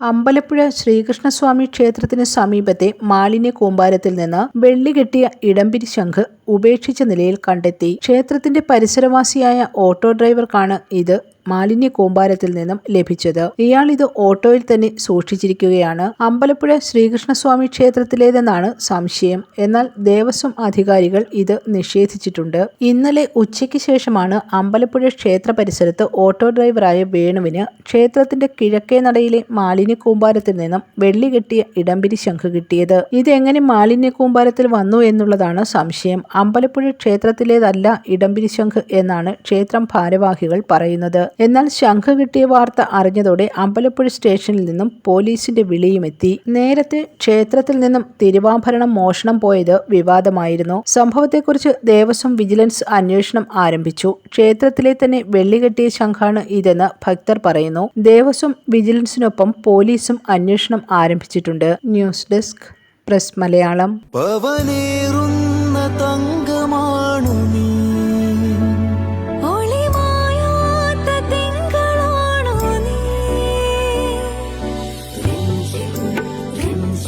അമ്പലപ്പുഴ ശ്രീകൃഷ്ണസ്വാമി ക്ഷേത്രത്തിന് സമീപത്തെ മാലിന്യ കൂമ്പാരത്തിൽ നിന്ന് വെള്ളി കെട്ടിയ ഇടംപിരി ശംഖ് ഉപേക്ഷിച്ച നിലയിൽ കണ്ടെത്തി. ക്ഷേത്രത്തിന്റെ പരിസരവാസിയായ ഓട്ടോ ഡ്രൈവർക്കാണ് ഇത് മാലിന്യ കൂമ്പാരത്തിൽ നിന്നും ലഭിച്ചത്. ഇയാൾ ഇത് ഓട്ടോയിൽ തന്നെ സൂക്ഷിച്ചിരിക്കുകയാണ്. അമ്പലപ്പുഴ ശ്രീകൃഷ്ണസ്വാമി ക്ഷേത്രത്തിലേതെന്നാണ് സംശയം. എന്നാൽ ദേവസ്വം അധികാരികൾ ഇത് നിഷേധിച്ചിട്ടുണ്ട്. ഇന്നലെ ഉച്ചയ്ക്ക് ശേഷമാണ് അമ്പലപ്പുഴ ക്ഷേത്ര പരിസരത്ത് ഓട്ടോ ഡ്രൈവറായ വേണുവിന് ക്ഷേത്രത്തിന്റെ കിഴക്കേ നടയിലെ മാലിന്യ കൂമ്പാരത്തിൽ നിന്നും വെള്ളി കെട്ടിയ ഇടംപിരി ശംഖ് കിട്ടിയത്. ഇതെങ്ങനെ മാലിന്യ കൂമ്പാരത്തിൽ വന്നു എന്നുള്ളതാണ് സംശയം. അമ്പലപ്പുഴ ക്ഷേത്രത്തിലേതല്ല ഇടംപിരി ശംഖ് എന്നാണ് ക്ഷേത്രം ഭാരവാഹികൾ പറയുന്നത്. എന്നാൽ ശംഖ് കിട്ടിയ വാർത്ത അറിഞ്ഞതോടെ അമ്പലപ്പുഴ സ്റ്റേഷനിൽ നിന്നും പോലീസിന്റെ വിളിയുമെത്തി. നേരത്തെ ക്ഷേത്രത്തിൽ നിന്നും തിരുവാഭരണം മോഷണം പോയത് വിവാദമായിരുന്നു. സംഭവത്തെക്കുറിച്ച് ദേവസ്വം വിജിലൻസ് അന്വേഷണം ആരംഭിച്ചു. ക്ഷേത്രത്തിലെ തന്നെ വെള്ളി കെട്ടിയ ശംഖാണ് ഇതെന്ന് ഭക്തർ പറയുന്നു. ദേവസ്വം വിജിലൻസിനൊപ്പം പോലീസും അന്വേഷണം ആരംഭിച്ചിട്ടുണ്ട്. News desk press Malayalam. പവനേറുന്ന